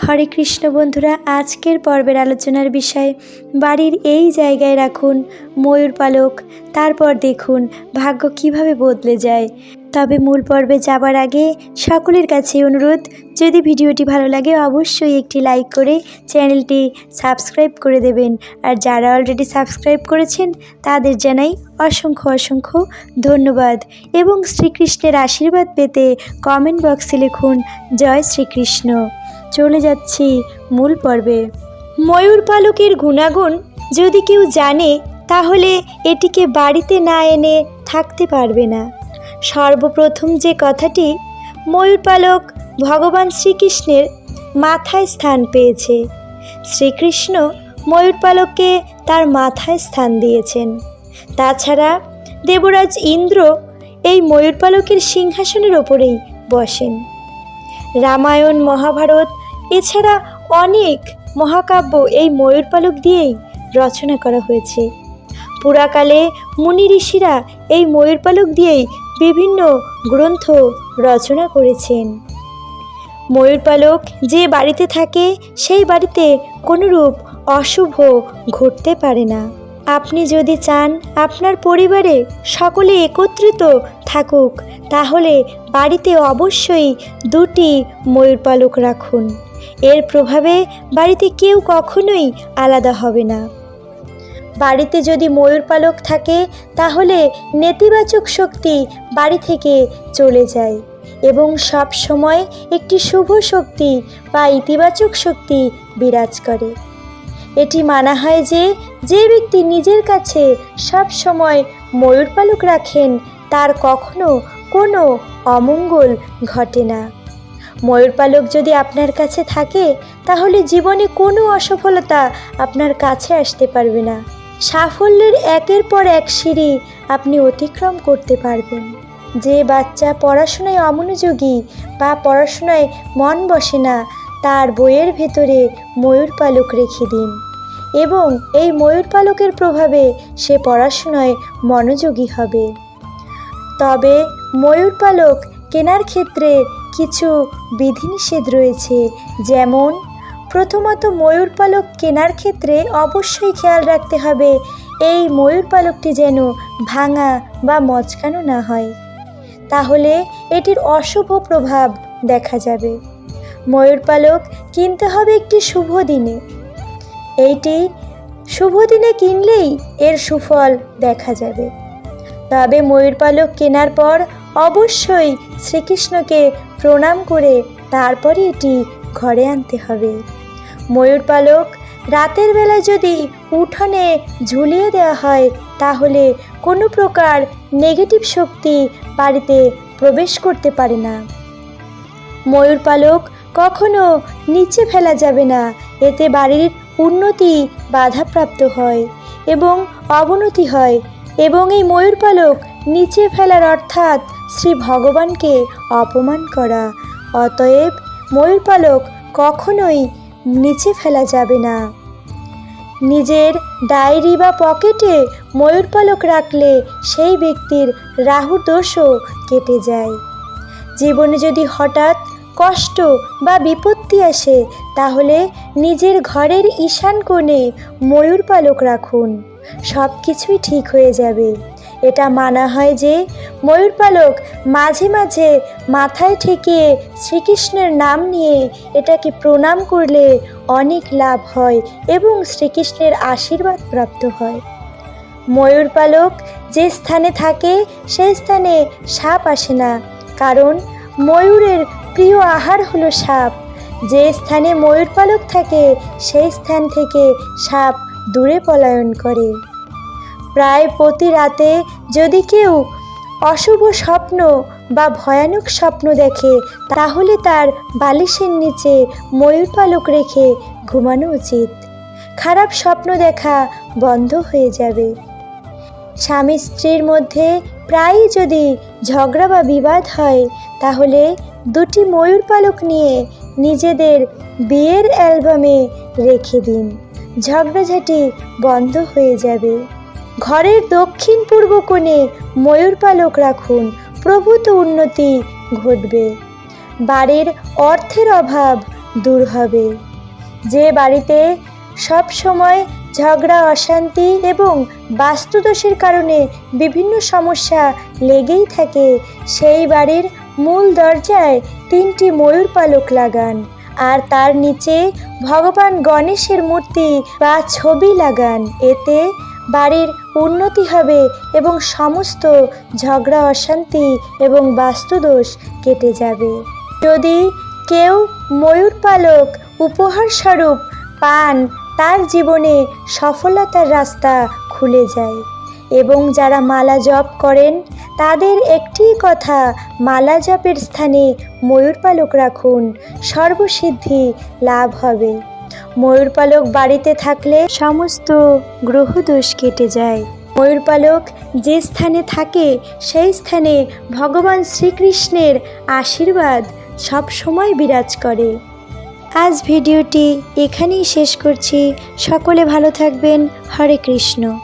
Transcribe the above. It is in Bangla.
হরে কৃষ্ণ বন্ধুরা, আজকের পর্বের আলোচনার বিষয়, বাড়ির এই জায়গায় রাখুন ময়ূর পালক, তারপর দেখুন ভাগ্য কীভাবে বদলে যায়। তবে মূল পর্বে যাবার আগে সকলের কাছে অনুরোধ, যদি ভিডিওটি ভালো লাগে অবশ্যই একটি লাইক করে চ্যানেলটি সাবস্ক্রাইব করে দেবেন। আর যারা অলরেডি সাবস্ক্রাইব করেছেন, তাদের জানাই অসংখ্য অসংখ্য ধন্যবাদ এবং শ্রীকৃষ্ণের আশীর্বাদ পেতে কমেন্ট বক্সে লিখুন, জয় শ্রীকৃষ্ণ। চলে যাচ্ছি মূল পর্বে। ময়ূর পালকের গুণাগুণ যদি কেউ জানে, তাহলে এটিকে বাড়িতে না এনে থাকতে পারবে না। সর্বপ্রথম যে কথাটি ময়ূর পালক ভগবান শ্রীকৃষ্ণের মাথায় স্থান পেয়েছে। শ্রীকৃষ্ণ ময়ূর পালককে তার মাথায় স্থান দিয়েছেন। তাছাড়া দেবরাজ ইন্দ্র এই ময়ূর পালকের সিংহাসনের ওপরেই বসেন। রামায়ণ, মহাভারত এছাড়া অনেক মহাকাব্য এই ময়ূর পালক দিয়েই রচনা করা হয়েছে। পুরাকালে মুনি ঋষিরা এই ময়ূর পালক দিয়েই বিভিন্ন গ্রন্থ রচনা করেছেন। ময়ূর পালক যে বাড়িতে থাকে, সেই বাড়িতে কোনোরূপ অশুভ ঘটতে পারে না। আপনি যদি চান আপনার পরিবারে সকলে একত্রিত থাকুক, তাহলে বাড়িতে অবশ্যই দুটি ময়ূর পালক রাখুন। এর প্রভাবে বাড়িতে কেউ কখনোই আলাদা হবে না। বাড়িতে যদি ময়ূর পালক থাকে, তাহলে নেতিবাচক শক্তি বাড়ি থেকে চলে যায় এবং সব সময় একটি শুভ শক্তি বা ইতিবাচক শক্তি বিরাজ করে। এটি মানা হয় যে যে ব্যক্তি নিজের কাছে সব সময় ময়ূর পালক রাখেন, তার কখনো কোনো অমঙ্গল ঘটে না। ময়ূর পালক যদি আপনার কাছে থাকে, তাহলে জীবনে কোনো অসফলতা আপনার কাছে আসতে পারবে না। সাফল্যের একের পর এক সিঁড়ি আপনি অতিক্রম করতে পারবেন। যে বাচ্চা পড়াশোনায় অমনোযোগী বা পড়াশোনায় মন বসে না, তার বইয়ের ভেতরে ময়ূর পালক রেখে দিন। এবং এই ময়ূর পালকের প্রভাবে সে পড়াশোনায় মনোযোগী হবে। তবে ময়ূর পালক কেনার ক্ষেত্রে কিছু বিধিনিষেধ রয়েছে, যেমন প্রথমত ময়ূর পালক কেনার ক্ষেত্রে অবশ্যই খেয়াল রাখতে হবে, এই ময়ূর পালকটি যেন ভাঙা বা মচকানো না হয়। তাহলে এটির অশুভ প্রভাব দেখা যাবে। ময়ূর পালক কিনতে হবে একটি শুভ দিনে। এইটি শুভ দিনে কিনলেই এর সুফল দেখা যাবে। তবে ময়ূর পালক কেনার পর অবশ্যই শ্রীকৃষ্ণকে প্রণাম করে তারপরে এটি ঘরে আনতে হবে। ময়ূর পালক, রাতের বেলায় যদি উঠোনে ঝুলিয়ে দেওয়া হয়, তাহলে কোনো প্রকার নেগেটিভ শক্তি বাড়িতে প্রবেশ করতে পারে না। ময়ূর পালক কখনো নিচে ফেলা যাবে না, এতে বাড়ির উন্নতি বাধাপ্রাপ্ত হয় এবং অবনতি হয় এবং এই ময়ূর পালক নিচে ফেলার অর্থাৎ শ্রী ভগবানকে অপমান করা। অতএব ময়ূর পালক কখনোই নিচে ফেলা যাবে না। নিজের ডায়েরি বা পকেটে ময়ূর পালক রাখলে সেই ব্যক্তির রাহু দোষও কেটে যায়। জীবনে যদি হঠাৎ কষ্ট বা বিপত্তি আসে, তাহলে নিজের ঘরের ঈশান কোণে ময়ূর পালক রাখুন। সব কিছুই ঠিক হয়ে যাবে। এটা মানা হয় যে ময়ূর পালক মাঝে মাঝে মাথায় ঠেকিয়ে শ্রীকৃষ্ণের নাম নিয়ে এটাকে প্রণাম করলে অনেক লাভ হয় এবং শ্রীকৃষ্ণের আশীর্বাদ প্রাপ্ত হয়। ময়ূর পালক যে স্থানে থাকে, সেই স্থানে সাপ আসে না, কারণ ময়ূরের প্রিয় আহার হলো সাপ। যে স্থানে ময়ূর পালক থাকে, সেই স্থান থেকে সাপ দূরে পলায়ন করে। প্রায় প্রতি রাতে যদি কেউ অশুভ স্বপ্ন বা ভয়ানক স্বপ্ন দেখে, তাহলে তার বালিশের নিচে ময়ূর পালক রেখে ঘুমানো উচিত। খারাপ স্বপ্ন দেখা বন্ধ হয়ে যাবে। স্বামী স্ত্রীর মধ্যে প্রায়ই যদি ঝগড়া বা বিবাদ হয়, তাহলে দুটি ময়ূর পালক নিয়ে নিজেদের বিয়ের অ্যালবামে রেখে দিন। ঝগড়াঝাটি বন্ধ হয়ে যাবে। ঘরের দক্ষিণ পূর্ব কোণে ময়ূর পালক রাখুন, প্রভূত উন্নতি ঘটবে। বাড়ির অর্থের অভাব দূর হবে। যে বাড়িতে সব সময় ঝগড়া, অশান্তি এবং বাস্তুদোষের কারণে বিভিন্ন সমস্যা লেগেই থাকে, সেই বাড়ির মূল দরজায় তিনটি ময়ূর পালক লাগান আর তার নিচে ভগবান গণেশের মূর্তি বা ছবি লাগান। এতে বাড়ির উন্নতি হবে এবং সমস্ত ঝগড়া, অশান্তি এবং বাস্তুদোষ কেটে যাবে। যদি কেউ ময়ূর পালক উপহার স্বরূপ পান, তার জীবনে সফলতার রাস্তা খুলে যায় এবং যারা মালা জপ করেন, তাদের একটি কথা মালা জপের স্থানে ময়ূর পালক রাখুন, সর্বসিদ্ধি লাভ হবে। ময়ূর পালক বাড়িতে থাকলে সমস্ত গ্রহ গ্রহদোষ কেটে যায়। ময়ূর পালক যে স্থানে থাকে, সেই স্থানে ভগবান শ্রীকৃষ্ণের আশীর্বাদ সব সময় বিরাজ করে। আজ ভিডিওটি এখানেই শেষ করছি। সকলে ভালো থাকবেন। হরে কৃষ্ণ।